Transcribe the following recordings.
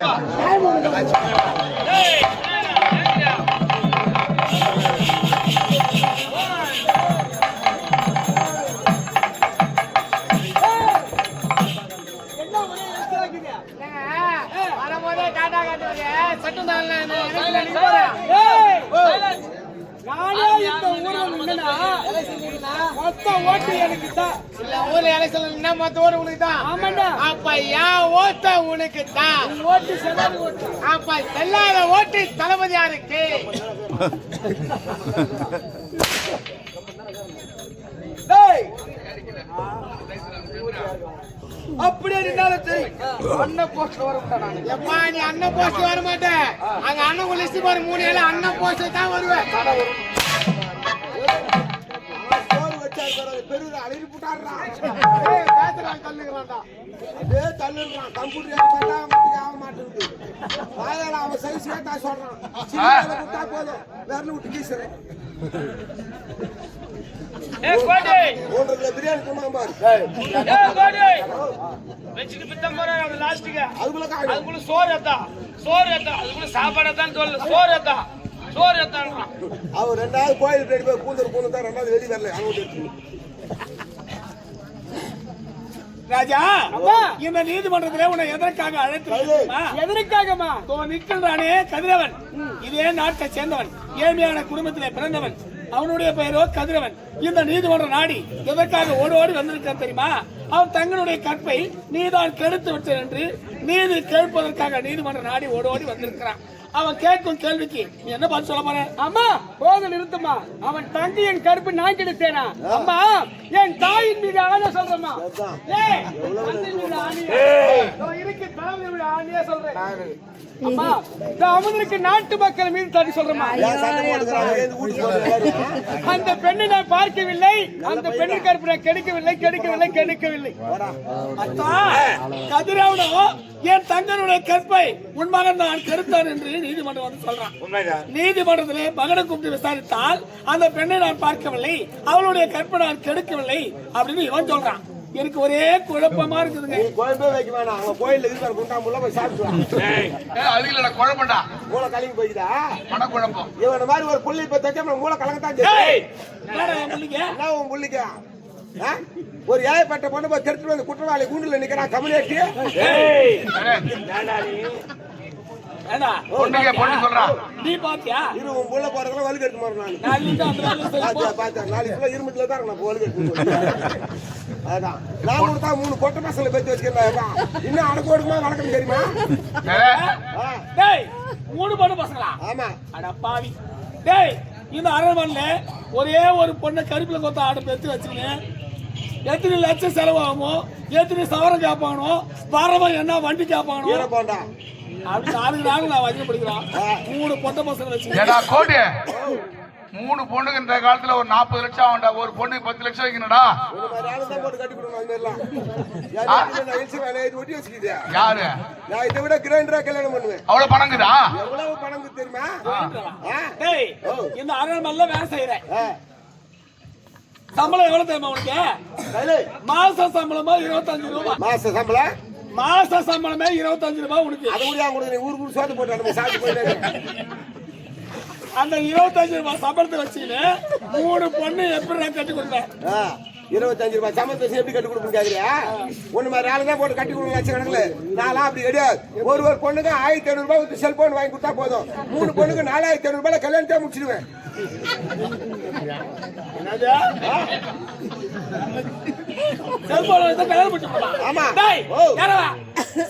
வரும்போதே மொத்த ஓட்டு எனக்கு தான். ஊர்ல எலெக்ஷன் என்ன மத்த? உனக்கு தான். ஆமாண்டா. அப்ப என் ஓட்ட உனக்கு தான். ஓட்டு செல்லாது ஓட்டு. அப்ப செல்லாத ஓட்டு தளபதி யாருக்கு? டேய் அப்படியே நின்னாலும் சரி. அண்ணன் போஸ்ட் எப்பா நீ அண்ணன் போஸ்ட் வர மாட்டேன் அங்க அண்ணன் லிஸ்ட் பாரு மூணு ஏழு அண்ணன் போஸ்ட் தான் வருவேன். சோறு வச்சாரு பாரு, அது பெருகுது, அழுகி போட்டாருடா. ஏய், பேசுறான் தள்ளுகிறான்டா தள்ளுறான். கம்ப்யூட்டர் அவனுக்கு ஆக மாட்டேங்குது. வாயால அவன் size-லே தான் சொல்றான். சின்ன கொடுத்தா போதும். விரல விட்டு கீசுறேன். சோறு சோறு எத்தா அதுக்குள்ள சாப்பாடு எத்தான் சொல்லு சோறு எத்தா சோறு எத்தான்றான் அவன் ரெண்டாவது கோயில் பின்னாடி போய் பூந்தூர் பூந்து தான் ரெண்டாவது வெளியே வரல அவங்க ராஜா இந்த நீதிமன்றத்திலே உன்னை எதற்காக அழைத்து எதற்காகமா நிற்கின்றானே கதிரவன். இதே நாட்டை சேர்ந்தவன் ஏழ்மையான குடும்பத்திலே பிறந்தவன். அவனுடைய பெயரோ கதிரவன். இந்த நீதிமன்ற நாடி எதற்காக ஓடி ஓடி வந்திருக்கான் தெரியுமா? அவன் தங்களுடைய கற்பை நீதான் கெடுத்து விட்டேன் என்று நீதி கேட்பதற்காக நீதிமன்ற நாடி ஓடி ஓடி வந்திருக்கிறான். அவன் கேட்கும் கேள்விக்கு நீ என்ன பதில் சொல்ல போற? அம்மா போக நிறுத்துமா அவன் தங்கையின் கருப்பு நான் கெடுத்தேனா அம்மா என் தாயின் மீது சொல்றமா ஆணையா? இதோ இருக்கு தலைமை மீது ஆணையா சொல்றேன். அம்மா இந்த அமுதனுக்கு நாட்டு மக்கள் மீது தடி சொல்றமா? அந்த பெண்ணை நான் பார்க்கவில்லை. அந்த பெண்ணின் கருப்பு நான் கெடுக்கவில்லை கெடுக்கவில்லை கெடுக்கவில்லை. அத்தா கதிரவனோ என் தங்கனுடைய கற்பை உன் மகன் நான் கெடுத்தான் என்று நீதிமன்றம் வந்து சொல்றான் நீதிமன்றத்திலே மகனை கூப்பிட்டு விசாரித்தால் அந்த பெண்ணை நான் பார்க்கவில்லை அவளுடைய கற்பை நான் கெடுக்கவில்லை அப்படின்னு இவன் சொல்றான். எனக்கு ஒரே குழப்பமா இருக்குதுங்க. நீ கோயிலே வைக்க வேணாம். அவங்க கோயில்ல இருக்கிற குண்டாம்புள்ள போய் சாப்பிட்டு வா. அது இல்லடா குழப்பம்டா மூளை கலங்கி போய்க்குதா? மனக்குழப்பம் இவனை மாதிரி ஒரு புள்ளி இப்ப தைக்க மூளை கலங்கத்தான்? என்ன உன் புள்ளிக்கு? ஒரு ஏழைப்பட்ட பொண்ணு போய் கெடுத்துட்டு வந்து குற்றவாளி கூண்டுல நிக்கிறான் கமலேட்டி ஏண்டா, பொண்ணுங்க பொண்ணு சொல்றான் நீ பாத்தியா? இரு உன் புள்ள போறதுல வலு கெடுத்து மாறேன் நான். இந்த அந்த பாத்தியா பாத்தியா நாளைக்கு இரும்புல தான் நான் வலு கெடுத்து அதான். நான் கொடுத்தா மூணு பொட்டை பசங்களை பத்தி வச்சுக்கிறேன் இன்னும் அடக்கு ஒடுக்குமா வணக்கம் தெரியுமா? ஆ, டேய் மூணு பொண்ணு பசங்களா? ஆமா. அட பாவி. டேய் இந்த அரண்மனையில ஒரே ஒரு பொண்ணை கருப்பில கொத்த ஆடு பெத்து வச்சுருங்க எத்தனை லட்சம் செலவாகுமோ எத்தனை சவரம் கேட்பானோ பரவம் என்ன வண்டி கேட்பானோ அப்படி நாலு நாள் நான் வச்சு படிக்கிறான் மூணு பொண்ணை பசங்க வச்சு. மூணு பொண்ணுங்க இந்த காலத்துல ஒரு நாற்பது லட்சம் ஆகும்டா. ஒரு பொண்ணுக்கு பத்து லட்சம் வைக்கணும்டா. போட்டு யார் நான் இதை விட கிரைண்டரா கல்யாணம் பண்ணுவேன். அவ்வளவு பணங்குதா? எவ்வளவு பணம் தெரியுமா? இந்த அரண்மனையில வேலை செய்யறேன். சம்பளம் எவ்வளவு தெரியுமா உனக்கு? மாச சம்பளமா இருபத்தஞ்சு ரூபாய் மாச சம்பளம்? மாச சம்பளமே இருபத்தஞ்சு ரூபாய் உனக்கு. அதை கூட நீ ஊருக்கு ஊர் சோத்து போட்டு சாப்பிட்டு போயிட்டு அந்த இருபத்தஞ்சு ரூபாய் சம்பளத்தை வச்சுக்கிட்டு மூணு பொண்ணு எப்படி நான் கட்டி கொடுப்பேன் இருபத்தஞ்சு ரூபாய் வச்சு எப்படி கட்டி கொடுக்கணும் கேக்குறியா ஒண்ணு மாதிரி ஆளு தான் போட்டு கட்டி கொடுக்கணும் லட்சக்கணக்கில் நான்லாம் அப்படி கிடையாது. ஒரு ஒரு பொண்ணுக்கு ஆயிரத்தி ஐநூறு ரூபாய் கொடுத்து செல்போன் வாங்கி கொடுத்தா போதும். மூணு பொண்ணுக்கு நாலாயிரத்தி ஐநூறு ரூபாய் கல்யாணத்தை முடிச்சிடுவேன்? செல்போன் வந்து கல்யாணம். ஆமா. டேய், ஓ. யாரவா?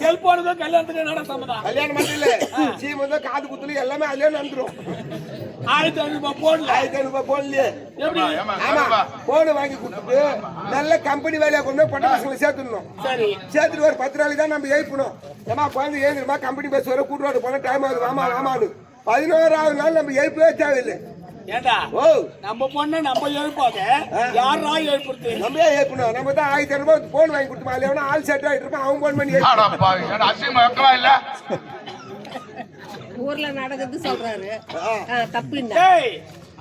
செல்போனுக்கும் கல்யாணத்துக்கு என்னடா? கல்யாணம் மட்டும் இல்ல வந்து காது குத்துல எல்லாமே அதுலயே நடந்துரும் ஆயிரத்தி ஐநூறு ரூபாய் போடல. ஆயிரத்தி ஐநூறு ரூபாய் போன்லயே எப்படி? ஆமா போன் வாங்கி கொடுத்துட்டு நல்ல கம்பெனி வேலையை கொண்டு போய் பொட்ட பசங்களை சேர்த்துடணும் சரி. சேர்த்துட்டு ஒரு பத்து நாளைக்கு தான் நம்ம எழுப்பணும் ஏமா குழந்தை ஏழுமா கம்பெனி பஸ் வர கூட்டு போன டைம் ஆகுது வாமா வாமான்னு பதினோராவது நாள் நம்ம எழுப்பவே தேவையில்லை ஏண்டா, ஓ. நம்ம பொண்ணை நம்ம எழுப்பாத யாரா எழுப்புறது நம்ம எழுப்பணும் நம்ம தான் ஆயிரத்தி ஐநூறு ரூபாய் போன் வாங்கி கொடுத்துமா இல்லையா ஆள் செட் ஆகிட்டு இருப்பான் அவன் போன் பண்ணி எழுப்பு. அசிங்கமா வைக்கவா இல்ல? ஊர்ல நடக்கிறது சொல்றாரு. தப்பு இல்ல டேய்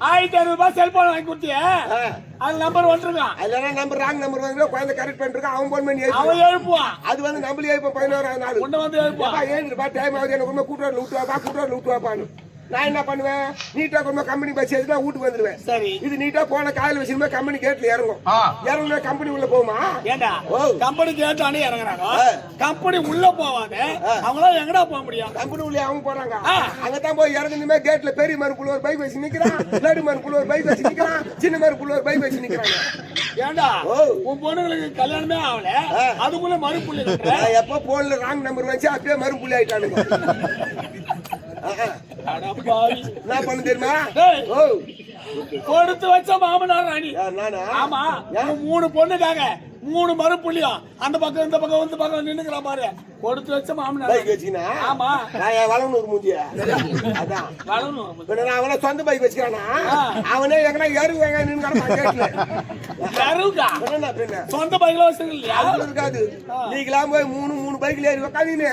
ஆயிரத்தி ஐநூறு ரூபாய் செல்போன் வாங்கி கொடுத்தியே? ஆ. அது நம்பர் வந்துருக்கான் அதுல நம்பர் ராங் நம்பர் வந்து குழந்தை கரெக்ட் பண்ணிருக்கான் அவன் போன் பண்ணி அவன் எழுப்புவான் அது வந்து நம்மளே இப்ப பதினோராவது நாள். உன்னை வந்து எழுப்புவான் பா டைம் ஆகுது. எனக்கு உண்மை கூட்டுவாரில் விட்டு வாப்பா கூட்டுவாரில் விட்டு வாப்பான்னு. நான் என்ன பண்ணுவேன்? நீட்டா கொண்டு கம்பெனி பஸ் ஏறினா வீட்டுக்கு வந்துடுவேன் சரி. இது நீட்டா போன காலையில் வச்சிருந்தா கம்பெனி கேட்ல இறங்கும். இறங்குனா கம்பெனி உள்ள போகுமா? ஏண்டா. கம்பெனி கேட்டானே இறங்குறாங்க. கம்பெனி உள்ள போவாங்க அவங்களாம் எங்கடா போக முடியும்? கம்பெனி உள்ள அவங்க போறாங்க. அங்கதான் போய் இறங்குமே கேட்ல பெரிய மறுப்புள்ள ஒரு பைக் வச்சு நிக்கிறான். நடு மறுப்புள்ள ஒரு பைக் வச்சு நிக்கிறான். சின்ன மறுப்புள்ள ஒரு பைக் வச்சு நிக்கிறாங்க. ஏண்டா. உன் பொண்ணுங்களுக்கு கல்யாணமே ஆகல. அதுக்குள்ள மறுப்புள்ளி எப்ப போன்ல ராங் நம்பர் வச்சு அப்பயே மறுப்புள்ளி ஆயிட்டானுங்க. என்ன பண்ண தெரியுமா? கொடுத்து வச்ச மாமனார் ராணி. ஆமா மூணு பொண்ணுக்காக மூணு மறுப்புள்ளியும் அந்த பக்கம் இந்த பக்கம் இந்த பக்கம் நின்னுக்கிற பாரு. கொடுத்து வச்ச மாமனார். வச்சுக்கினா? ஆமா. நான் என் வளவனூர் மூஞ்சிய அதான். நான் அவன சொந்த பைக் வச்சுக்கிறானா. அவனே எங்கன்னா யாருக்கா பின்ன பின்ன சொந்த பைக்ல அது இருக்காது. நீங்களாம் போய் மூணு மூணு பைக்ல ஏறி உக்காந்தீங்க.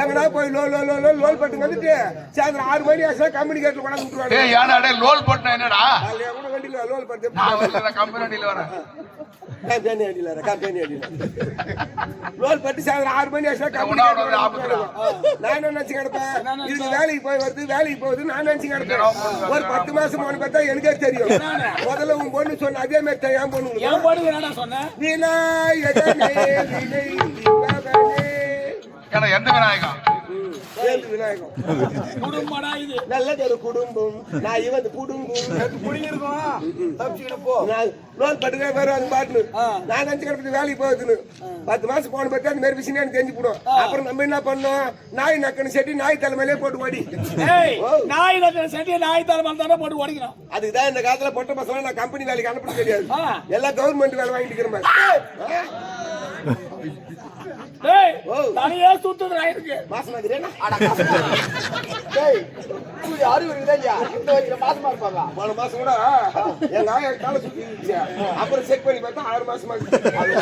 எங்கடா போய் லோ லோ லோ லோ லோல் பட்டு வந்துட்டு சாயந்தரம் ஆறு மணி ஆச்சுன்னா கம்பெனி கேட்ல கொண்டாந்து விட்டுருவாங்க ஏன்டா லோல் போட்டா என்னடா? லோல் பட்டு கம்பெனி வண்டியில வரேன். கம்பெனி அடியில கம்பெனி அடியில லோல் பட்டு சாயந்தரம் ஆறு மணி. விட்டுருவாங்க. நான் என்ன நினைச்சு கிடப்பேன்? இதுக்கு வேலைக்கு போய் வருது வேலைக்கு போகுது நான் நினைச்சு கிடப்பேன். ஒரு பத்து மாசம் போன பார்த்தா எனக்கே தெரியும். முதல்ல உன் பொண்ணு சொன்ன அதே மாதிரி தான் என் பொண்ணு. என் ஏன்னா எந்த விநாயகம் விநாயகம். குடும்படா இது. நல்லதொரு குடும்பம். நான் இவன் குடும்பம். குடியிருக்கோம். லோன் பட்டுக்க வேற அது பாட்டுன்னு. நான் நினைச்சு கிடப்பது வேலைக்கு போகுதுன்னு பத்து மாசம் போன பத்தி அந்த மாதிரி விஷயம் தெரிஞ்சு போடும். அப்புறம் நம்ம என்ன பண்ணோம்? நாய் நக்கன்னு செட்டி நாய் தலைமையிலே போட்டு ஓடி. நாய் நக்கிற செட்டியை நாய் தலை தானே போட்டு ஓடிக்கணும் அதுக்கு தான் இந்த காலத்துல பொட்ட பசங்க நான் கம்பெனி வேலைக்கு அனுப்புறது தெரியாது. எல்லாம் கவர்மெண்ட் வேலை வாங்கிட்டு இருக்கிறேன் டேய் ஓ. தலையே சுத்துது நாயிருக்கு மாசம் ஆகுதுன்னா போன மாசம் கூட எங்க ஆயா காலை சுத்தி இருந்துச்சு. அப்புறம் செக் பண்ணி பார்த்தா ஆறு மாசமா இருக்கு. ஆறு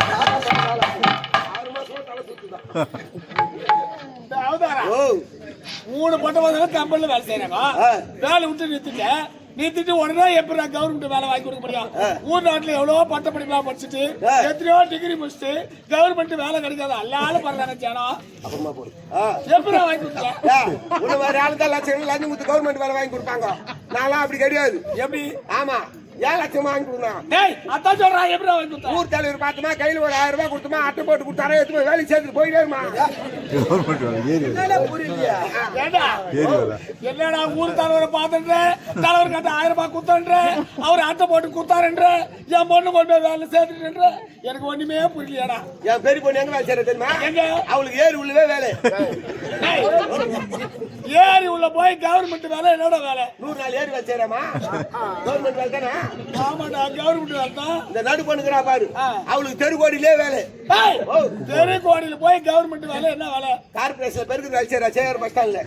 மாசமா தலை சுத்துதான். இந்த மூணு பட்ட பசங்க கம்பெனில வேலை செய்யறாங்க. வேலை விட்டு நிறுத்திட்டு நிறுத்திட்டு உடனே எப்படி கவர்மெண்ட் வேலை வாங்கி கொடுக்க முடியும்? ஊர் நாட்டுல எவ்வளவோ பட்ட படிப்பா படிச்சுட்டு. எத்தனையோ டிகிரி முடிச்சுட்டு கவர்மெண்ட் வேலை கிடைக்காது. எல்லாரும் பண்றாங்க ஜனம் அப்புறமா போடு. எப்படி வாங்கி ஏ, உன்னை மாதிரி ஆளு தான் லட்சம் லஞ்சம் கொடுத்து கவர்மெண்ட் வேலை வாங்கி கொடுப்பாங்க. நான்லாம் அப்படி கிடையாது. எப்படி? ஆமா. ஏன் லட்சம் வாங்கி கொடுக்கலாம் டேய் அதான் சொல்றான் எப்படி வாங்கி கொடுத்தேன் ஊர் தலைவர் பார்த்தோமா கையில ஒரு ஆயிரம் ரூபாய் கொடுத்தோமா அட்டை போட்டு கொடுத்தாரா எடுத்து வேலைக்கு சேர்த்துட்டு போயிட்டே இருமா ஏண்டா? என்னடா ஊர் தலைவரை பார்த்துன்ற தலைவர் கட்ட ஆயிரம் ரூபாய் குத்தன்ற அவர் அட்டை போட்டு குத்தாருன்ற என் பொண்ணு கொண்டு போய் வேலை சேர்த்துட்டு எனக்கு ஒண்ணுமே புரியலையாடா. என் பெரிய பொண்ணு எங்க வேலை செய்யற தெரியுமா? எங்க? அவளுக்கு ஏறி உள்ளவே வேலை. ஏறி உள்ள போய் கவர்மெண்ட் வேலை என்னோட வேலை? நூறு நாள் ஏறி வேலை செய்யறாமா? கவர்மெண்ட் வேலை தானே? ஆமாடா கவர்மெண்ட் வேலை தான். இந்த நடு பண்ணுக்கிறா பாரு. அவளுக்கு தெருக்கோடியிலே வேலை. டேய், தெருக்கோடியில போய் கவர்மெண்ட் வேலை என்ன வேலை பெருக்கு வேலை பஸ் ஸ்டாண்ட்ல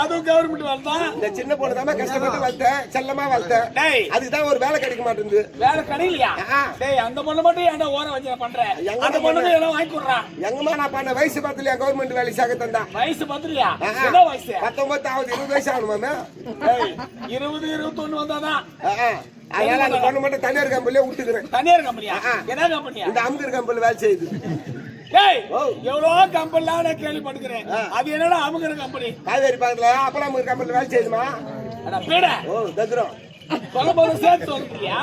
அதுவும் கவர்மெண்ட் வேலை தான். இந்த சின்ன பொண்ணு தான் கஷ்டப்பட்டு வளர்த்தேன் செல்லமா வளர்த்தேன். டேய். அதுக்கு தான் ஒரு வேலை கிடைக்க மாட்டேங்குது. வேலை கிடையிலையா ஆ. டேய் அந்த பொண்ணு மட்டும் ஏன்டா ஓர வச்சு பண்ற எங்க அந்த பொண்ணு? எல்லாம் வாங்கி கொடுறான் எங்கம்மா நான் பண்ண வயசு பத்தலையா? கவர்மெண்ட் சேர்க்க தந்தா. வயசு. என்ன வயசு? பத்தொன்பது ஆகுது இருபது வயசு ஆகணுமாமே ஏய், இருபது இருபத்தொன்னு வந்தாதான் அதனால அந்த பொண்ணு மட்டும் தனியார் கம்பெனிலே விட்டுக்கிறேன். தனியார் கம்பெனியா. என்ன கம்பெனியா இந்த அமுகர் கம்பெனில வேலை செய்யுது. டேய் ஓ. எவ்வளவு கம்பெனிலாம் நான் கேள்விப்பட்டுக்கிறேன் ஆ. அது என்னடா அமுகிற கம்பெனி? காவேரி பக்கத்துல அப்பலாம் அமுகர் கம்பெனில வேலை பீட ஓ தக்குறோம் சொல்ல போது சேர்த்து சொல்றியா?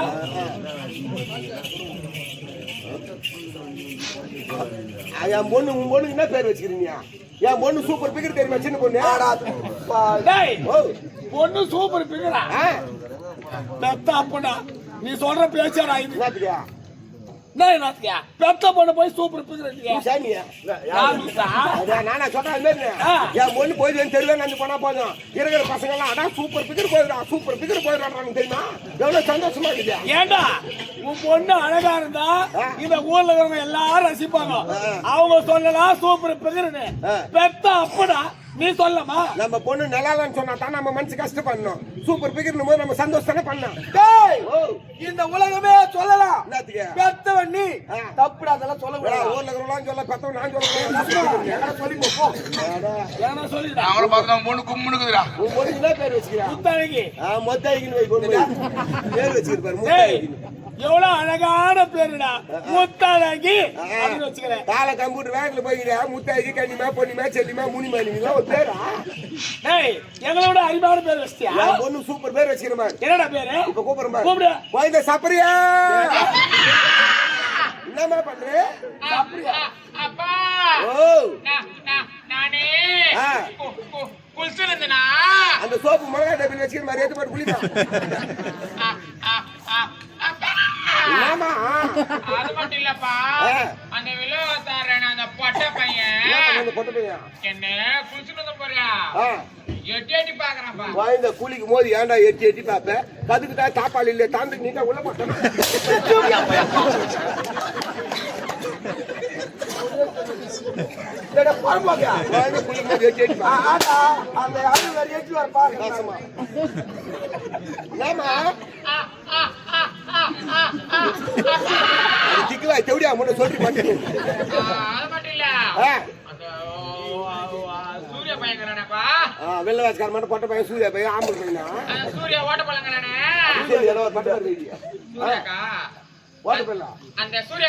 என் பொண்ணு உன் பொண்ணுக்கு என்ன பேர் வச்சுக்கிறீங்க? என் பொண்ணு சூப்பர் பிகர் தெரியுமா சின்ன பொண்ணு? டேய் ஓ. பொண்ணு சூப்பர் ஆ? பெத்த அப்படா நீ சொல்ற பேச்சாடா இது பெத்த பொண்ணு போய் சூப்பர் நானா சொல்றேன். என் பொண்ணு போயிடுவேன் தெருவே நடந்து போனா போதும். இருக்கிற பசங்க எல்லாம் அதான் சூப்பர் பிகர் போயிடுறான் சூப்பர் பிகர் போயிடுறான் தெரியுமா? எவ்வளவு சந்தோஷமா இருக்குது ஏண்டா உன் பொண்ணு அழகா இருந்தா. இந்த ஊர்ல இருக்கிறவங்க எல்லாரும் ரசிப்பாங்க. அவங்க சொல்லலாம் சூப்பர் பிகருன்னு ஆ. பெத்த அப்படா நீ சொல்லமா? நம்ம பொண்ணு நல்லா இல்லைன்னு சொன்னா தான் நம்ம மனசு கஷ்டப்படணும். சூப்பர் பிகர்னும் போது நம்ம சந்தோஷம் தானே பண்ணலாம். டேய் ஓ. இந்த உலகமே சொல்லலாம். பெத்தவன் நீ. தப்புடா அதெல்லாம் ஏடா, சொல்லக்கூடாது ஊர்ல இருக்கிறவங்களாம் சொல்ல பத்தவன் நான் சொல்ல சொல்லி போ. ஏன்னா சொல்லிடா. அவங்கள பார்த்து பொண்ணு கும்முனுக்குதுடா உன் பொண்ணுக்கு பேர் வச்சுக்கிறா? முத்தழகி. ஆ, மொத்தாய்க்குன்னு வை பொண்ணு பேர் வச்சிருப்பாரு முத்தாய்க்குன்னு எவ்வளவு அழகான பேருடா. முத்தழகி காலை கம்ப்யூட்டர் வேகத்துல போய்க்கிறா முத்தாய்க்கு கண்ணிமா பொண்ணிமா செல்லிமா முனிமா நீங்க ஒரு பேரா? டேய் எங்களோட அறிவான பேர் என் பொண்ணு சூப்பர் பேர் பாரு. என்னடா பேரு? இப்ப கூப்பிடுறேன் பாரு. கூப்பிடு. குழந்தை சாப்பிடுறியா? என்னம்மா பண்ற? அப்பா. ஓ. நானே. குளிச்சிருந்தேனா? அந்த சோப்பு மிளகா டப்பில் வச்சுக்கிற மாதிரி எடுத்து போட்டு குளிமா அது மட்டும் இல்லப்பா. அந்த விலோகத்தாரன் அந்த பொட்டை என்ன பையன் பொட்டை பையன்? என்ன குளிச்சுட்டு போறியா எட்டி எட்டி பாக்குறான்ப்பா. குழந்தை குளிக்கும் போது ஏன்டா எட்டி எட்டி பார்ப்பேன் கதுக்குட்டா தாப்பால் இல்லையா தாண்டு நீட்டா உள்ள போட்டேன் எட்டி எட்டி அந்த ஆளு வேற ஏற்றி வர பாரு நாசமா. திக்குவா தெவடியா முன்ன சொல்லி மாட்டேன் அது மட்டும் இல்ல சூரிய பையங்கிறானப்பா ஆ, வெள்ளை வாசிக்கார மட்டும் பொட்டை பையன் சூர்யா பையன் ஆம்பளை பையனா? சூரிய ஓட்ட பழங்கிறானே சரி ஏதோ பட்டை சூரியக்கா? ஓட்டு போயிடலாம் அந்த சூரிய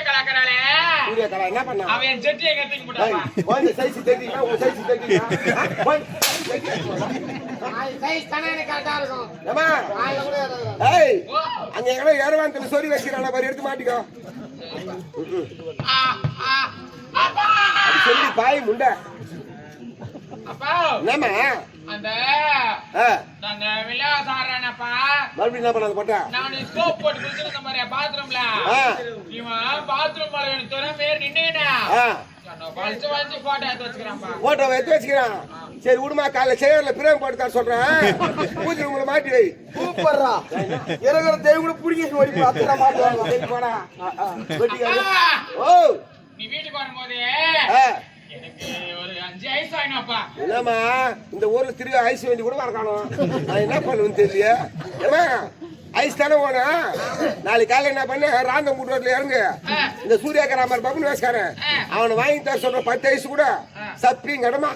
சூர்யா என்ன பண்ணா? அவன் என் ஜெட்டி எங்க தூக்கி போட்டாப்பா ஏய், குழந்தை சைஸ் தெரியுமா உன் சைஸ் தெரியுமா சைஸ் தானே எனக்கு கரெக்டா இருக்கும். ஏமா ஏய் அங்க எங்கடா ஏறவாந்தல சொறி வச்சிரான பாரு எடுத்து மாட்டிக்கோ. ஆ, ஆ, அப்பா! அது சொல்லி பாய் முண்டை. அப்பா! என்னம்மா? அந்த அந்த விளையாசாரனப்பா மறுபடியும் என்ன பண்ணாத போட்டா நான் சோப் போட்டு குளிச்சிருந்த மாதிரி பாத்ரூம்ல. இவன் பாத்ரூம் மேல எனக்கு துறை மேல் நின்னேனா போட்டோ எடுத்து வச்சுக்கிறான். சரி விடுமா காலைல சேர்ல பிரேம் போட்டு தர சொல்றேன். பூஜை உங்களை மாட்டி வை. சூப்பர்ரா. இருக்கிற தெய்வம் கூட பிடிக்க ஓடி பார்த்துடா மாட்டுவாங்க ஓ. நீ வீட்டுக்கு வரும்போது என்னமா என்னம்மா இந்த ஊர்ல திரு ஐஸ் வேண்டி கூட வரக்கானோ நான் என்ன பண்ணுவேன்னு தெரியல ஏமா ஐஸ் தானே போனா நாளைக்கு காலையில என்ன பண்ண? ராந்தம் ரோட்ல இறங்கு. இந்த சூர்யா கராமர் பாபுன்னு வேஸ்காரன் அவனை வாங்கி தர சொல்ற பத்து ஐஸ் கூட சப்பிங் கடமா?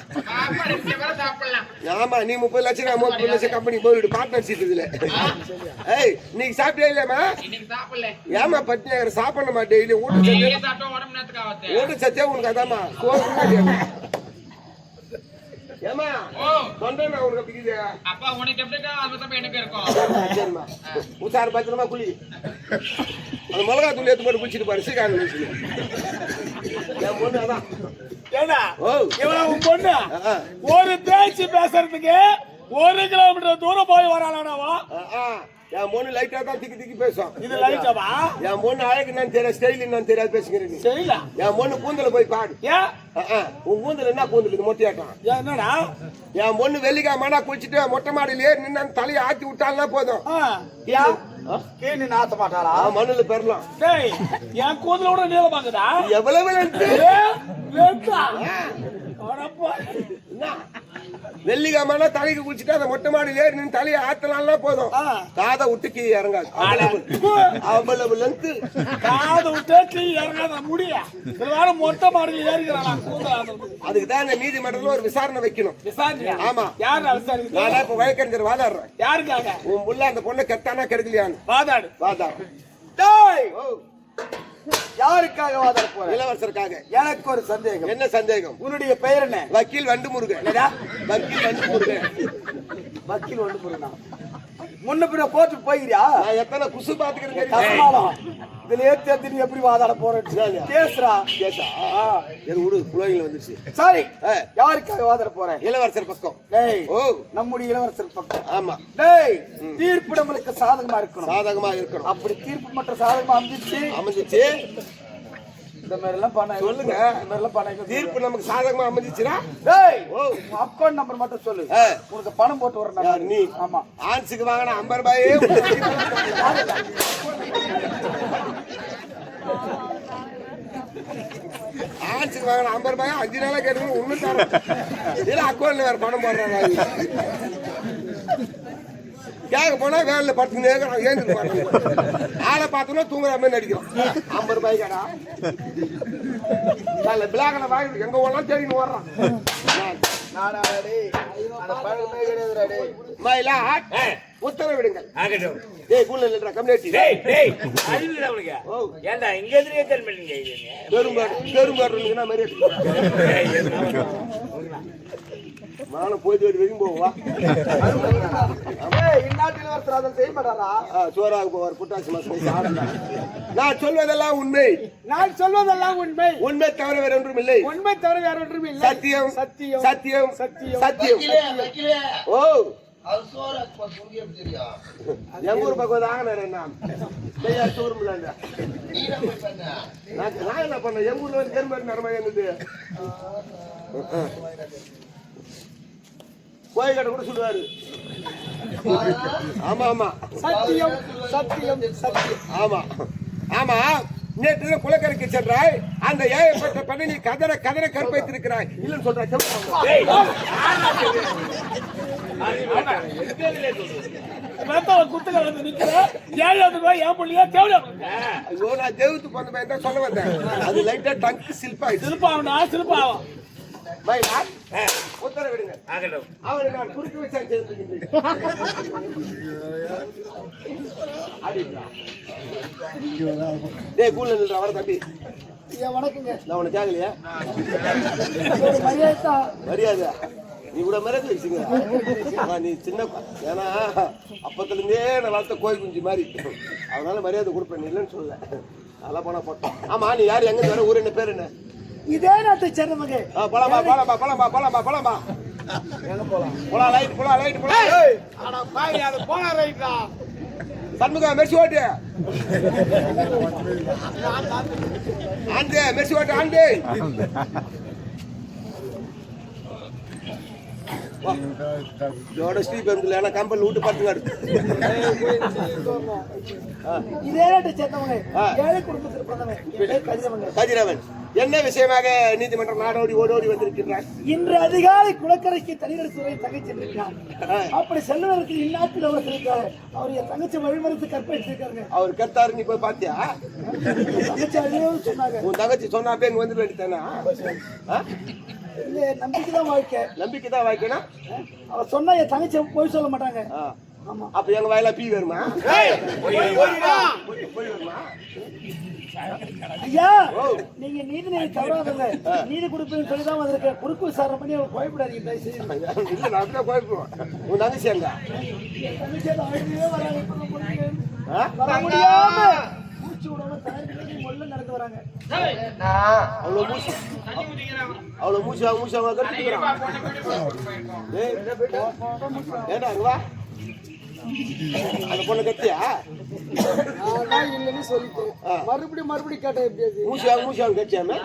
ஆமா நீ முப்பது லட்சம் நான் முப்பது லட்சம் கம்பெனி போயிடு பார்ட்னர்ஷிப் இதுல ஏய் இல்லையாம்மா? இன்னைக்கு சாப்பிடல. ஏமா சாப்பிடணுமா டெய்லி? ஊட்டச்சத்து டெய்லி சாப்பிட்டா ஆகுது? ஊட்டச்சத்தே உனக்கு அதாம்மா. சோறு ஏமா ஓ. தொண்டை நான் உனக்கு பிடிக்குது அப்பா உனக்கு எப்படி இருக்கோ அது தப்ப எனக்கு இருக்கும் உசார் பத்திரமா குளி. அந்த மிளகா தூள் எடுத்து போட்டு குளிச்சுட்டு பாரு சீக்கான என் பொண்ணு அதான். ஏடா ஓ. இவன் பொண்ணு. ஒரு பேச்சு பேசுறதுக்கு ஒரு கிலோமீட்டர் தூரம் போய் வரானாவா. என் பொண்ணு லைட்டா தான் திக்கி திக்கி பேசும். இது லைட்டாவா என் பொண்ணு அழகு என்னன்னு தெரியாது ஸ்டைல் என்னன்னு தெரியாது பேசுகிறேன் நீ. சரில என் பொண்ணு கூந்தல போய் பாடு. உன் கூந்தல் என்ன கூந்தல்? இது மொட்டையாட்டம். ஏன் என்னடா? என் பொண்ணு வெள்ளிக்காமனா குளிச்சுட்டு மொட்டை மாடியிலே நின்று தலையை ஆத்தி விட்டாலும் போதும். கேணி நாத்த மாட்டாளா? மண்ணுல பெறலாம். டேய் என் கூந்தலோட நீளமாக்குதா எவ்வளவு? என்ன? வெள்ளிக்காமனா தலைக்கு குளிச்சுட்டு அந்த மொட்டை மாடியிலே நின்று தலையை ஆத்தலாம் போதும். காதை விட்டு கீழே இறங்காது. அவ்வளவு. லென்த் காது விட்டு கீ இறங்காத முடிய? சில வாரம் மொட்டை மாடி ஏறிக்கிறான் அதுக்கு தான் இந்த நீதிமன்றத்துல ஒரு விசாரணை வைக்கணும். ஆமா. யார் விசாரிக்க நானே இப்ப வழக்கறிஞர் வாதாடுறேன். யாருக்காக? உன் புள்ள அந்த பொண்ணை கெட்டானா கெடுக்கலையான்னு. வாதாடு. வாதாடுறேன் டேய்! யாருக்காக வாதாட போற இளவரசருக்காக. எனக்கு ஒரு சந்தேகம். என்ன சந்தேகம்? உன்னுடைய பெயர் என்ன? வக்கீல் வண்டு முருகன் வக்கீல் வண்டு முருகன் வக்கீல் ஒன்று புரியல முன்ன பின்ன கோர்ட்டுக்கு போய்கிறியா நான் எத்தனை குசு பாத்துக்கிறேன்? கஷ்டமாலும் இதுல ஏத்தி நீ எப்படி வாதாட போறேன்னு கேசுரா கேசா எது விடு புலவைகள் வந்துருச்சு. சரி யாருக்காக வாதாட போறேன் இளவரசர் பக்கம். டேய் ஓ. நம்முடைய இளவரசர் பக்கம். ஆமா. டேய் தீர்ப்பு நம்மளுக்கு சாதகமா இருக்கணும். சாதகமா இருக்கணும். அப்படி தீர்ப்பு மட்டும் சாதகமா அமைஞ்சிச்சு அமைஞ்சிச்சு இந்த மாதிரி எல்லாம் பண்ண சொல்லுங்க. இந்த மாதிரி எல்லாம் பண்ண தீர்ப்பு நமக்கு சாதகமா அமைஞ்சிச்சுன்னா? டேய் அக்கௌண்ட் நம்பர் மட்டும் சொல்லு. உனக்கு பணம் போட்டு யார் நீ ஆமா. ஆன்ஸுக்கு வாங்கின ஐம்பது ரூபாயே ஆன்ஸுக்கு வாங்கின ஐம்பது ரூபாய் அஞ்சு நாளா கேட்டு ஒண்ணு தரேன் இல்ல அக்கௌண்ட்ல வேற பணம் போடுறாங்க கேட்க போனா வேலையில படுத்துனே இருக்கிறான் ஏந்திர மாட்டேன் ஆளை பார்த்தோன்னா தூங்குற மாதிரி நடிக்கிறான் ஐம்பது ரூபாய் கடா நல்ல பிளாக்ல வாங்கி எங்க போனாலும் தேடின்னு ஓடுறான். உத்தரவிடுங்கள் பெரும்பாடு பெரும்பாடு மாதிரி நானும் போய் தேடி வரைக்கும் போவா இந்நாட்டில் ஒருத்தர் அதை செய்ய மாட்டாரா? சோறாக போவார் புட்டாசி மாசம் நான் சொல்வதெல்லாம் உண்மை. நான் சொல்வதெல்லாம் உண்மை. உண்மை தவிர வேற ஒன்றும் இல்லை. உண்மை தவிர வேற ஒன்றும் இல்லை. சத்தியம். சத்தியம். சத்தியம். சத்தியம். சத்தியம். ஓ. எங்க ஊர் பக்கம் தாங்க நான் நான் என்ன பண்ணேன் எங்க ஊர்ல வந்து தெருமாரி நடமா என்னது? கோயில் கடை சொல்லுவாரு. ஆமா ஆமா. சத்தியம் சத்தியம் சத்தியம். ஆமா. ஆமா. நேற்று குலக்கரைக்கு சென்றாய். அந்த ஏகப்பட்ட பெண்ணை நீ கதற கதற கற்பித்திருக்கிறாய் இல்லைன்னு சொல்றாய் குத்துக்க வந்து நிக்கிற. ஏழாவது ரூபாய் ஏன் பண்ணியா தேவையா ஐயோ நான் பண்ண தான் சொல்ல வந்தேன். அது லைட்டா டங்க் சில்பாயிடுச்சு. சிலுப்பாவனா சிலுப்பாவா பையா உத்தரவிடுங்க நான் குறுக்கு டேய் கூல்ல நில்றா வர தம்பி. வணக்கங்க. நான் உனக்கு கேட்கலையா ஒரு மரியாதை நீ கூட மரியாதை வச்சுங்க நீ சின்ன ஏன்னா அப்பத்துல இருந்தே நான் வளர்த்த கோயில் குஞ்சு மாதிரி. அதனால மரியாதை கொடுப்பேன் நீ இல்லைன்னு சொல்லல. அதெல்லாம் போனா போட்டோம். ஆமா நீ யார்? எங்க வர? ஊர் என்ன? பேர் என்ன? இதே நாட்டை சேர்ந்தவங்க போலாமா போலாமா போலாமா போலாமா போலாமா போலாம் லைட் போலாம் லைட் போலாம். ஆனா பாய் அது போன ரைட்டா சண்முகா மெர்சி ஓட்டு. ஆண்டு மெர்சி ஓட்டு ஆண்டு. இதோட ஸ்ரீபெரும்புல ஏன்னா கம்பெனி விட்டு பார்த்துக்காரு இதே நாட்டை சேர்ந்தவங்க. ஏழை குடும்பத்தில் கடிதவங்க கதிரவன். என்ன விஷயமாக நீதிமன்றம் நாடோடி ஓடோடி வந்திருக்கின்றார்? இன்று அதிகாலை குளக்கரைக்கு தனியார் துறை தங்கச்சி ஆ. அப்படி செல்வதற்கு இந்நாட்டில் அவர் இருக்காரு அவர் என் தங்கச்சி வழிமறுத்து கற்பிச்சிருக்காருங்க அவர் கத்தாரு நீ போய் பாத்தியா? தங்கச்சி அழியோடு சொன்னாங்க. உன் தங்கச்சி சொன்னா போய் இங்க வந்து வேண்டித்தானா இல்ல நம்பிக்கை தான் வாழ்க்கை. நம்பிக்கை தான் வாய்க்கணும் அவர் சொன்னா என் தங்கச்சி போய் சொல்ல மாட்டாங்க. அப்ப எங்க வயல பீ வருமா? போயிடா. போய் வருமா? ஐயா நீங்க நீதி நீதி தவறாதவங்க. நீதி கொடுப்பேன்னு சொல்லி தான் வந்திருக்கேன். குறுக்கு விசாரணை பண்ணி அவர் பயப்படாதீங்க தயவு செய்து இல்ல நான் அப்படியே குழப்பம் உன் தங்கச்சி எங்க? வர முடியாம மூச்சு விடாம தயாரிக்கிறது மொல்ல நடந்து வராங்க. அவ்வளவு மூச்சு. அவ்வளவு மூச்சு அவங்க மூச்சு அவங்க கட்டுக்கிறான் வா. அந்த பொண்ணு கத்தியா? நான் இல்லைன்னு சொல்லிட்டு ஆ. மறுபடியும் மறுபடியும் கேட்டேன் மூச்சு அவங்க கட்சியாம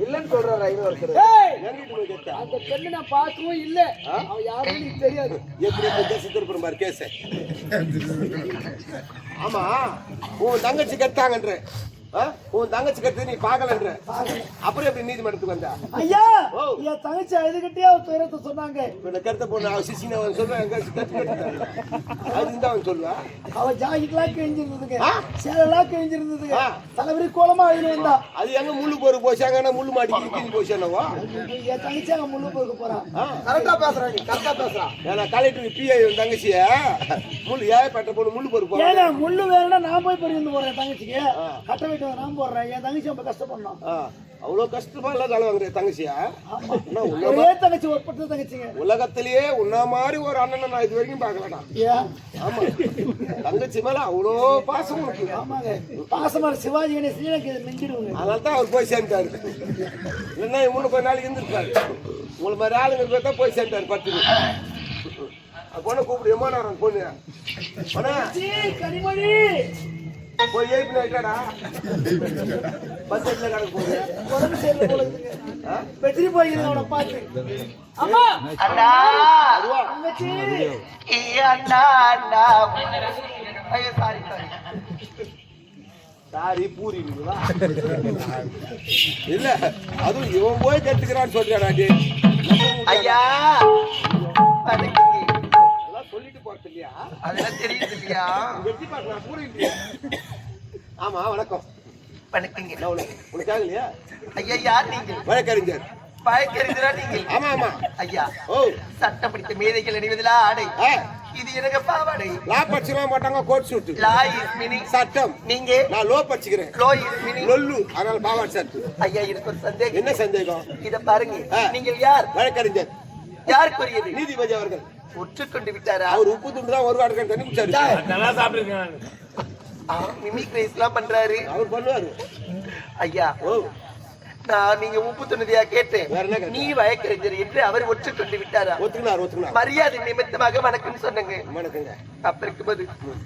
இல்லைன்னு சொல்றாரு ஐநூறு ஒருத்தர்? அந்த பெண்ணு நான் பார்க்கவும் இல்ல. அவன் யாருன்னு எனக்கு தெரியாது. எப்படி இப்ப சித்திரப்புறம் பாரு கேச. ஆமா உன் தங்கச்சி கத்தாங்கன்ற? உன் தங்கச்சி கத்து நீ பாக்கலன்ற அப்புறம் எப்படி நீதிமன்றத்துக்கு வந்தா? ஐயா. என் தங்கச்சி அழுதுகிட்டே அவர் துயரத்தை சொன்னாங்க. இந்த கருத்த பொண்ணு அவன் சிசின அவன் சொல்றான் எங்க கத்து கட்டுட்டாங்க அது அவன் சொல்லுவா. அவ ஜாக்கெட்லாம் கிழிஞ்சிருந்ததுங்க? சேலெல்லாம் கிழிஞ்சிருந்ததுங்க. தலைவரி கோலமா அழுது வந்தா. அது எங்க முள்ளு போரு போச்சாங்கன்னா முள்ளு மாடி கிழிஞ்சு போச்சானவா என் தங்கச்சி அங்க முள்ளு போக போறான். கரெக்டா பேசுறாங்க கரெக்டா பேசுறான் ஏன்னா கலெக்டருக்கு பிஐ தங்கச்சிய. முள்ளு ஏப்பட்ட பொண்ணு முள்ளு பொறு போறா. ஏங்க முள்ளு வேணும்னா நான் போய் போறேன் தங்கச்சிக்கு. கட்ட நான் போடுறேன். என் தங்கச்சி ரொம்ப கஷ்டப்படணும். அவ்வளவு கஷ்டமா இல்ல தலை வாங்குற தங்கச்சியா? ஒரே தங்கச்சி ஒற்பட்ட தங்கச்சிங்க. உலகத்திலேயே உன்ன மாதிரி ஒரு அண்ணனை நான் இது வரைக்கும் பார்க்கலடா. ஆமா. தங்கச்சி மேல அவ்வளோ பாசம் உனக்கு ஆமாங்க. பாசமர் சிவாஜி கணேசன் எனக்கு மிஞ்சிடுவோங்க. அதனால தான் அவர் போய் சேர்ந்தாரு இல்லைன்னா இன்னும் கொஞ்ச நாளைக்கு இருந்திருப்பாரு உங்களை மாதிரி ஆளுங்க தான் போய் சேர்ந்தாரு பத்து பொண்ணை கூப்பிடு. எம்மா நேரம் பொண்ணு. கனிமொழி. போய் ஏய்ப்பு நாயிட்டாடா? பஸ் எட்ல கணக்கு போகுது. உடம்பு சரியில்லை போல இருக்குங்க வெற்றி போயிருங்க அவனை பார்த்து. அம்மா! அண்ணா! அதுவா? தங்கச்சி ஏ அண்ணா அண்ணா! ஐயோ சாரி சாரி சாரி பூரி இருக்குதா? இல்ல அதுவும் இவன் போய் கத்துக்கிறான்னு சொல்றாடாடி ஐயா! சொல்லிட்டு போறது இல்லையா? அதெல்லாம் தெரியுது இல்லையா? வெட்டி பாரு நான் பூரி இல்லையா? ஆமா வணக்கம். பணக்குங்க நான் உனக்கு உனக்கு ஆகலையா ஐயா யார் நீங்கள் வழக்கறிஞர். பயக்கறிஞரா நீங்கள் ஆமா ஆமா. ஐயா ஓ. சட்டம் படித்த மேதைகள் அணிவதிலா ஆடை. இது எனக்கு பாவாடை. லா படிச்சுக்க மாட்டாங்க coat suit law is meaning சட்டம். நீங்க? நான் லோ படிச்சுக்கிறேன் லோ இஸ் மீனிங் லொல்லு. அதனால பாவாட் சர்ட் ஐயா எனக்கு ஒரு சந்தேகம். என்ன சந்தேகம்? இத பாருங்க. நீங்கள் யார்? வழக்கறிஞர். யாருக்குரியது? நீதிபதி அவர்கள். ஒற்றுக்கொண்டு விட்டாரா? அவர் உப்பு துண்டு தான் ஒரு வாடகை தண்ணி குடிச்சாரு. நல்லா சாப்பிட்டுருக்கேன் மிமிக்ரைஸ் எல்லாம் பண்றாரு. அவர் பண்ணுவாரு. ஐயா ஓ. நான் நீங்க உப்பு துணிதியா கேட்டேன்? நீ வழக்கறிஞர் என்று அவர் ஒற்றுக்கொண்டு விட்டாரா? ஒத்துக்கினார் ஒத்துக்கினார். மரியாதை நிமித்தமாக வணக்கம் சொன்னங்க. வணக்கங்க. அப்ப இருக்கும்போது.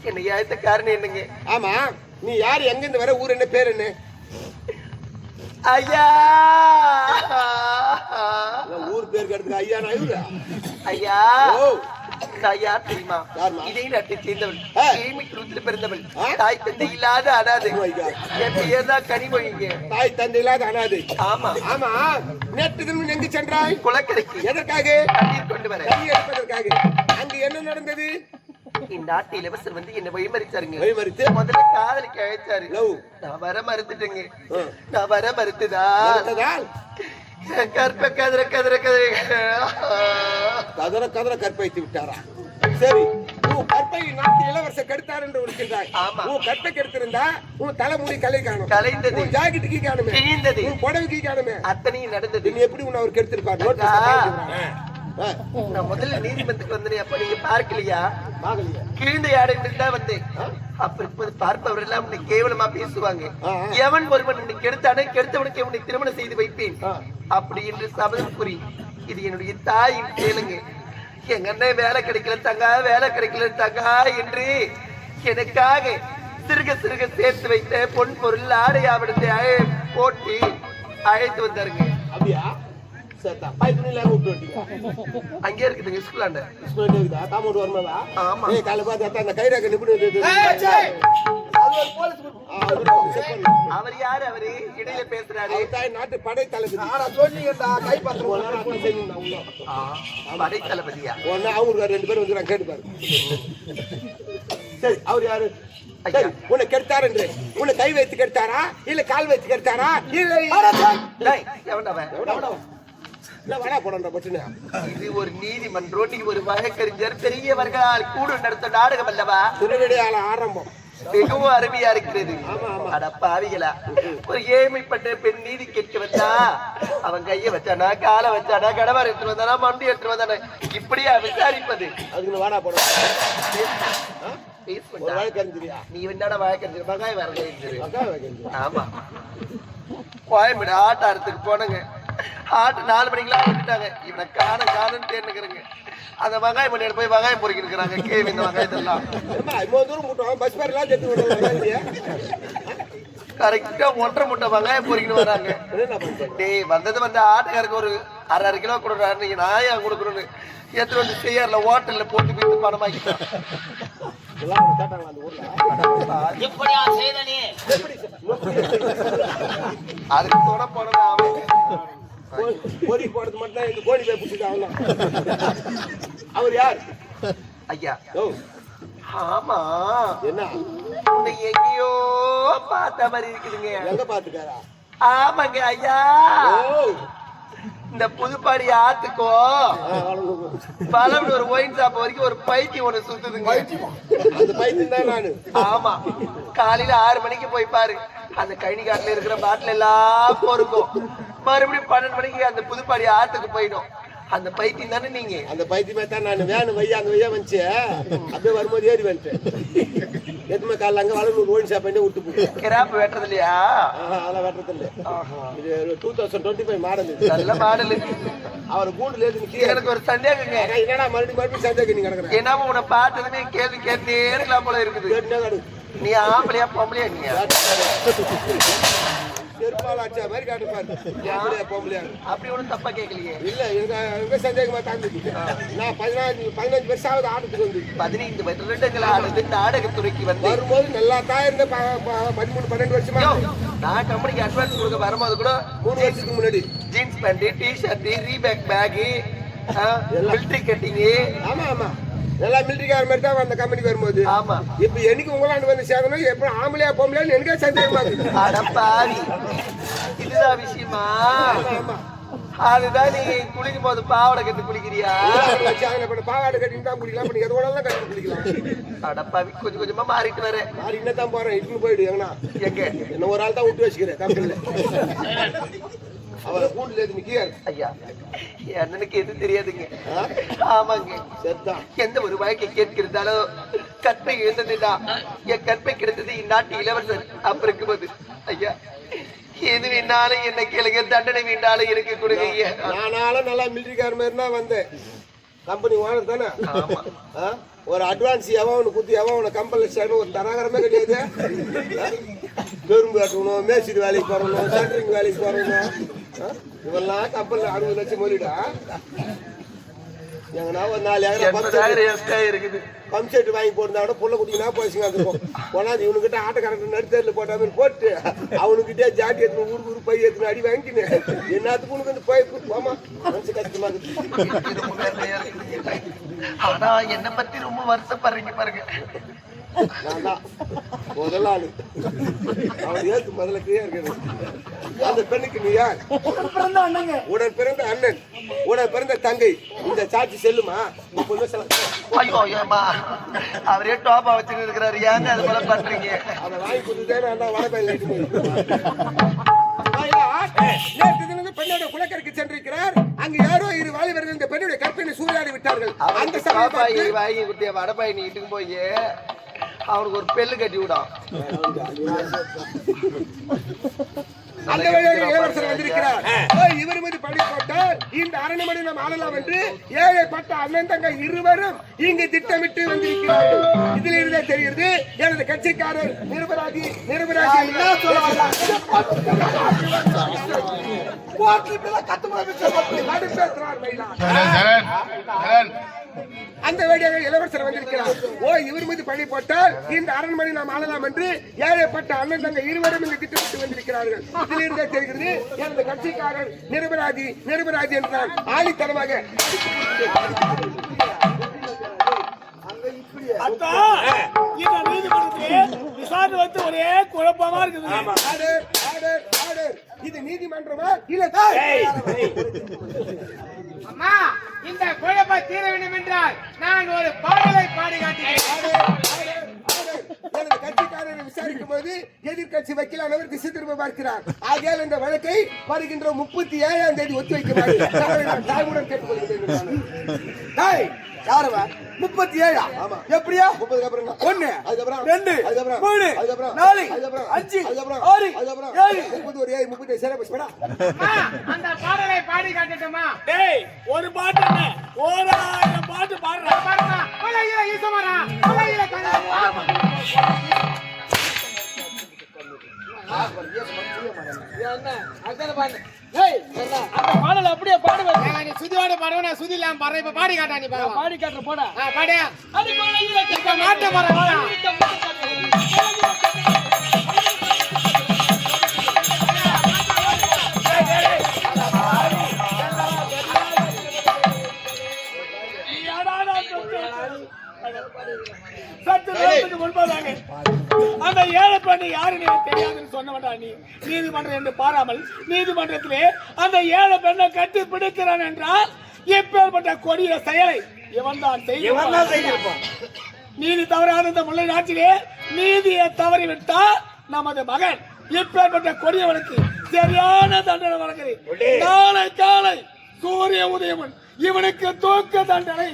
என்ன ஏத்த காரணம் என்னங்க? ஆமா நீ யார் எங்க இருந்து வர ஊர் என்ன பேர் என்ன? ஐயா! ஊர் பேர் கேட்டதுக்கு ஐயா நான் ஐயா! தெரியுமா? இதே நாட்டை சேர்ந்தவள். ஏழ்மை குடும்பத்தில் பிறந்தவள்? தாய் தந்தை இல்லாத அனாதை. என் பெயர் தான் கனிமொழிங்க. தாய் தந்தை இல்லாத அனாதை. ஆமா. ஆமா. நேற்று தினம் எங்கு சென்றாய்? குளக்கரைக்கு. எதற்காக? கொண்டு வர எடுப்பதற்காக. அங்கு என்ன நடந்தது? இந்நாட்டு இளவரசர் வந்து என்ன வழிமறிச்சாருங்க. வழிமறித்து முதல்ல காதலிக்கு அழைச்சாரு. நான் வர மறுத்துட்டேங்க. நான் வர மறுத்துதா என் கற்ப கதற கதற கதற. கதற கதற கற்பைத்து விட்டாரா? சரி உன் கற்பை நாட்டு இளவரசர் கெடுத்தார் என்று ஆமா. உன் கற்பை கெடுத்திருந்தா உன் தலைமுடி கலை காணும். கலைந்தது. உன் ஜாக்கெட்டுக்கு காணுமே. கிழிந்தது. உன் புடவைக்கு காணுமே. அத்தனையும் நடந்தது. நீ எப்படி உன்னை அவர் கெடுத்திருப்பார்? நான் முதல்ல நீதிமன்றத்துக்கு வந்தேன் அப்ப நீங்க பார்க்கலையா? கிழிந்த யாடைன்னு தான் வந்தேன் அப்ப இப்போது பார்ப்பவர் எல்லாம் உன்னை கேவலமா பேசுவாங்க. எவன் ஒருவன் உன்னை கெடுத்தானே கெடுத்தவனுக்கு உன்னை திருமணம் செய்து வைப்பேன். அப்படி என்று சபதம் கூறி இது என்னுடைய தாயின் கேளுங்க எங்க அண்ணன் வேலை கிடைக்கல தங்கா வேலை கிடைக்கல தங்கா என்று எனக்காக சிறுக சிறுக சேர்த்து வைத்த பொன் பொருள் ஆடை ஆவணத்தை போட்டு அழைத்து வந்தாருங்க அப்படியா சரிதா பைப் இல்லாம விட்டு அங்கே இருக்குதுங்க ஸ்கூலாண்ட ஸ்கூல்ல. இருக்குதா? காமௌண்ட் வருமாதா ஆமா. ஏய் காலை பார்த்து அந்த ஒரு செக் பண்ணு. அவர் யாரு? அவரு இடையில பேசுறாரு. நாட்டு படை தளபதி ஆனா சொன்னீங்கடா கை உள்ள படை தளபதியா ஒன்னு அவங்க ரெண்டு பேரும் வந்து கேட்டு பாரு சரி அவர் யாரு? உன்னை கெடுத்தாரு என்று. உன்னை கை வைத்து கெடுத்தாரா? இல்ல கால் வைத்து கெடுத்தாரா? இல்ல? இல்ல வடா போடா பட்டுனா இது ஒரு நீதிமன்றம் நீ ஒரு வழக்கறிஞர் பெரியவர்களால் கூடு நடத்த நாடகம் அல்லவா? திருநெடியால ஆரம்பம். மிகவும் அருமையா இருக்கிறது. அட பாவிகளா ஒரு ஏழ்மைப்பட்ட பெண் நீதி கேட்க வந்தா அவன் கைய வச்சானா காலை வச்சானா கடவார் எடுத்து வந்தானா மண்டி எடுத்து வந்தானா? இப்படியா விசாரிப்பது? அதுக்கு வாடா போட. நீ என்னடா வழக்கறிஞர்? மகாய் வைக்கிறது ஆமா. கோயம்பேடு ஆட்டாரத்துக்கு போனங்க. ஆட்டு நாலு மணிக்கெல்லாம் விட்டுட்டாங்க இவனை காண காணுன்னு தேர்ந்துக்கிறேங்க. அந்த வெங்காயம் பண்ணிட்டு போய் வெங்காயம் பொறுக்கிட்டு இருக்கிறாங்க கேள்வி இந்த வெங்காயத்தெல்லாம் தூரம் முட்டோம் பஸ் பேர்லாம் கரெக்டா ஒன்றரை முட்டை வெங்காயம் பொறுக்கிட்டு வராங்க. டேய் வந்தது வந்து ஆட்டுக்காருக்கு ஒரு அரை அரை கிலோ கொடுக்குறாரு நீங்க நான் ஏன் கொடுக்கணும்னு. எடுத்து வந்து செய்யறல ஹோட்டல்ல போட்டு வித்து பணமாக்கிட்டான். அதுக்கு தொட போனவன் அவன். கோழி போடுறது மட்டும் தான் இந்த கோழி போய் பிடிச்சிட்டு அவர் யார்? ஐயா. ஓ. ஆமா. என்ன? உன்னை எங்கேயோ பார்த்த மாதிரி இருக்குதுங்க. எங்க பாத்துக்காரா ஆமாங்க ஐயா. இந்த புதுப்பாடி ஆத்துக்கோ. பலவன் ஒரு ஒயின் ஷாப் வரைக்கும் ஒரு பைத்தியம் ஒண்ணு சுத்துதுங்க. அந்த பைத்தியம் தான் நானு. ஆமா. காலையில ஆறு மணிக்கு போய் பாரு. அந்த கழனி காட்டுல இருக்கிற பாட்டில் எல்லாம் பொறுக்கும். மறுபடியும் பன்னெண்டு மணிக்கு அந்த புதுப்பாடி ஆத்துக்கு போயிடும். அந்த பைத்தியம் தானே நீங்க? அந்த பைத்தியமே தான் நான். வேணும் வையா அந்த வையா வந்துச்சு. அப்படியே வரும்போது ஏறி வந்துட்டேன். எதுவுமே காலைல அங்க வளர்ந்து ஓயின் ஷாப் பண்ணி விட்டு போயிட்டேன் கிராப் வெட்டுறது இல்லையா அதெல்லாம் வெட்டுறது இல்லை இது two thousand twenty five model நல்ல மாடல் அவர் கீழே எனக்கு ஒரு சந்தேகங்க. என்னடா மறுபடியும் மறுபடியும் சந்தேகம் நீ கிடக்குறேன் என்னமோ உன்னை பார்த்ததுமே கேள்வி கேட்டே இருக்கலாம் போல இருக்குது. நீ ஆம்பளையா பொம்பளையா நீ செருப்பால் அடிச்ச மாதிரி காட்டுப்பாரு பொம்பளையா பொம்பளையா அப்படி ஒண்ணும் தப்பா கேட்கலையே. இல்ல எங்க சந்தேகமா தாங்குது நான் பதினாஞ்சு பதினஞ்சு வருஷம் ஆகுது ஆட்டத்துக்கு வந்து. பதினைந்து வருடங்கள் ஆனது நாடகத்துறைக்கு வந்து. வரும்போது நல்லா தான் இருந்த பதிமூணு பன்னெண்டு வருஷமா. நான் கம்பெனிக்கு அட்வான்ஸ் கொடுக்க வரும்போது கூட மூணு வருஷத்துக்கு முன்னாடி. Jeans pant T shirt Reebok bag military cutting ஆமா ஆமா. நல்லா மிலிட்டரிக்கார மாதிரி தான் அந்த கம்பெனிக்கு வரும்போது. ஆமா. இப்ப என்னைக்கு உங்களாண்டு வந்து சேரணும். எப்ப ஆம்பளையா பொம்பளையான்னு எனக்கே சந்தேகமா இதுதான் விஷயமா? ஆமா. அதுதான் நீ குளிக்கும் போது பாவாடை கட்டி குளிக்கிறியா? பாவாடை கட்டிட்டு தான் குடிக்கலாம் பண்ணி எதோட எல்லாம் கட்டி குடிக்கலாம் அட பாவி கொஞ்சம் கொஞ்சமா மாறிட்டு வரேன் நான் என்ன தான் போறேன். இட்டுன்னு போயிடு எங்கண்ணா? எங்க? என்ன ஒரு ஆள் தான் விட்டு வச்சுக்கிறேன் கம்பெனில அவரை கூண்டுல எது நிக்கியார்? ஐயா அண்ணனுக்கு எதுவும் தெரியாதுங்க. ஆமாங்க. செத்தான் எந்த ஒரு வாழ்க்கை கேட்கிறதாலும் கற்பை இழந்ததுடா. என் கற்பை கிடைத்தது இந்நாட்டு இளவரசர். அப்ப இருக்கும்போது ஐயா எது வேணாலும் என்ன கேளுங்க. தண்டனை வேண்டாலும் எனக்கு கொடுங்க ஐயா. நானாலும் நல்லா மிலிட்டரிக்கார மாதிரி தான் வந்தேன். கம்பெனி ஓனர் தானே? ஒரு அட்வான்ஸ் எவன் ஒன்று குத்தி எவன் கம்பெனியில் சேர்ந்து ஒரு தராகரமே கிடையாது ஆ? பெரும்பு கட்டணும் மேஸ்திரி வேலைக்கு போறணும் சென்ட்ரிங் வேலைக்கு போறணும்? இவெல்லாம் கம்பெனியில் அறுபது லட்சம் முதலீடா எங்கன்னா ஒரு நாலு ஏக்கர் பத்து எண்பதாயிரம் இருக்குது பம்ப் செட் வாங்கி போட்டிருந்தா கூட புள்ள குட்டினா போச்சுங்க இருக்கும் கொண்டாந்து இவனுக்கிட்ட ஆட்டக்காரன் நடுத்தரில் போட்ட மாதிரி போட்டு அவனுக்கிட்டே ஜாட்டி எடுத்து ஊருக்கு ஊருக்கு பை எடுத்து அடி வாங்கிக்கினு என்னத்துக்கு உனக்கு வந்து போய் போமா மனசு கஷ்டமா இருக்குது ஆனா என்ன பத்தி ரொம்ப வருத்தப்படுறீங்க பாருங்க. நான் தான் முதல் ஆளு அவன் ஏத்து முதல்ல கிளியா இருக்கிறது. அந்த பெண்ணுக்கு நீ யார்? பிறந்த அண்ணங்க உடன் பிறந்த அண்ணன். உடன் பிறந்த தங்கை. இந்த சாட்சி செல்லுமா? சொல்ல ஐயோ ஏமா அவரே டோப்பா வச்சுட்டு இருக்கிறாரு. ஏங்க அது போல பண்றீங்க? அதை வாங்கி கொடுத்துட்டே நான் லைட்டு நேற்று தினம் பெண்ணோட குலக்கரைக்கு சென்றிருக்கிறார். அங்கு யாரோ இரு வாலிபர்கள் இந்த பெண்ணுடைய கற்பினை சூறையாடி விட்டார்கள். அந்த சமயம் வாங்கி குட்டிய வடப்பாய் நீ இட்டுக்கு போய் அவருக்கு ஒரு பெல்லு கட்டி விடான் அந்த வழியாக இளவரசர் வந்திருக்கிறார். ஓ, இவர் மீது பழி போட்டால் இந்த அரண்மனை நாம் ஆளலாம் என்று ஏழைப்பட்ட அண்ணன் தங்க இருவரும் இங்கு திட்டமிட்டு வந்திருக்கிறார்கள். இதில் இருந்தே தெரிகிறது எனது கட்சிக்காரர் ஜெகன், ஜெகன். அந்த வழியாக இளவரசர் வந்திருக்கிறார். ஓ இவர் மீது பழி போட்டால் இந்த அரண்மனை நாம் ஆளலாம் என்று ஏழைப்பட்ட அண்ணன் தங்க இருவரும் இங்கு திட்டமிட்டு வந்திருக்கிறார்கள். இதில் இருந்தே தெரிகிறது எனது கட்சிக்காரர் நிரபராதி நிரபராதி என்றார் ஆணித்தனமாக அத்தா இந்த நீதிமன்றத்திலே விசாரணை வந்து ஒரே குழப்பமா இருக்குது. இது நீதிமன்றமா? இல்ல அம்மா இந்த குழப்ப தீர வேண்டும் என்றால் நான் ஒரு பாடலை பாடி காட்டுகிறேன். கட்சிக்காரரை விசாரிக்கும் போது எதிர்கட்சி வக்கீலானவர் திசை திரும்ப பார்க்கிறார். ஆகையால் இந்த வழக்கை வருகின்ற முப்பத்தி ஏழாம் தேதி ஒத்தி வைக்குமாறு தாழ்வுடன் கேட்டுக்கொள்கிறேன் டேய் யாரவ? முப்பத்தி ஏழா ஆமா. எப்படியா? முப்பதுக்கு அப்புறம் என்ன? ஒண்ணு அதுக்கப்புறம் ரெண்டு அதுக்கப்புறம் மூணு அதுக்கப்புறம் நாலு அதுக்கப்புறம் அஞ்சு அதுக்கப்புறம் ஆறு அதுக்கப்புறம் ஏழு. முப்பது ஒரு ஏழு முப்பத்தி சரி அம்மா அந்த பாடலை பாடி காட்டட்டுமா? டேய் ஒரு பாட்டு ஓராயிரம் பாட்டு பாடுற. பாருமா கொலையில ஈசமரா? கொலையில கொலை அந்த பாடல் அப்படியே பாடுவேன் நீ சுதியோட பாடுவ நான் சுதி இல்லாம பாடுறேன் இப்ப பாடி காட்டா நீ பாடி காட்டுற போட ஆ, பாடு இப்ப மாட்ட போறேன் அந்த ஏழை பெண்ணு யாருன்னு எனக்கு தெரியாதுன்னு சொன்னவன்டா நீ. நீதிமன்றம் என்று பாராமல் நீதிமன்றத்திலே அந்த ஏழை பெண்ணை கட்டி பிடிக்கிறான் என்றால் இப்பேற்பட்ட கொடிய செயலை இவன் தான் செய்திருப்பான். நீதி தவறாத இந்த முல்லை நாட்டிலே நீதியை தவறிவிட்டால் நமது மகன் இப்பேற்பட்ட கொடியவனுக்கு சரியான தண்டனை வழங்குகிறேன் நாளை காலை சூரிய உதயமன் இவனுக்கு தூக்க தண்டனை.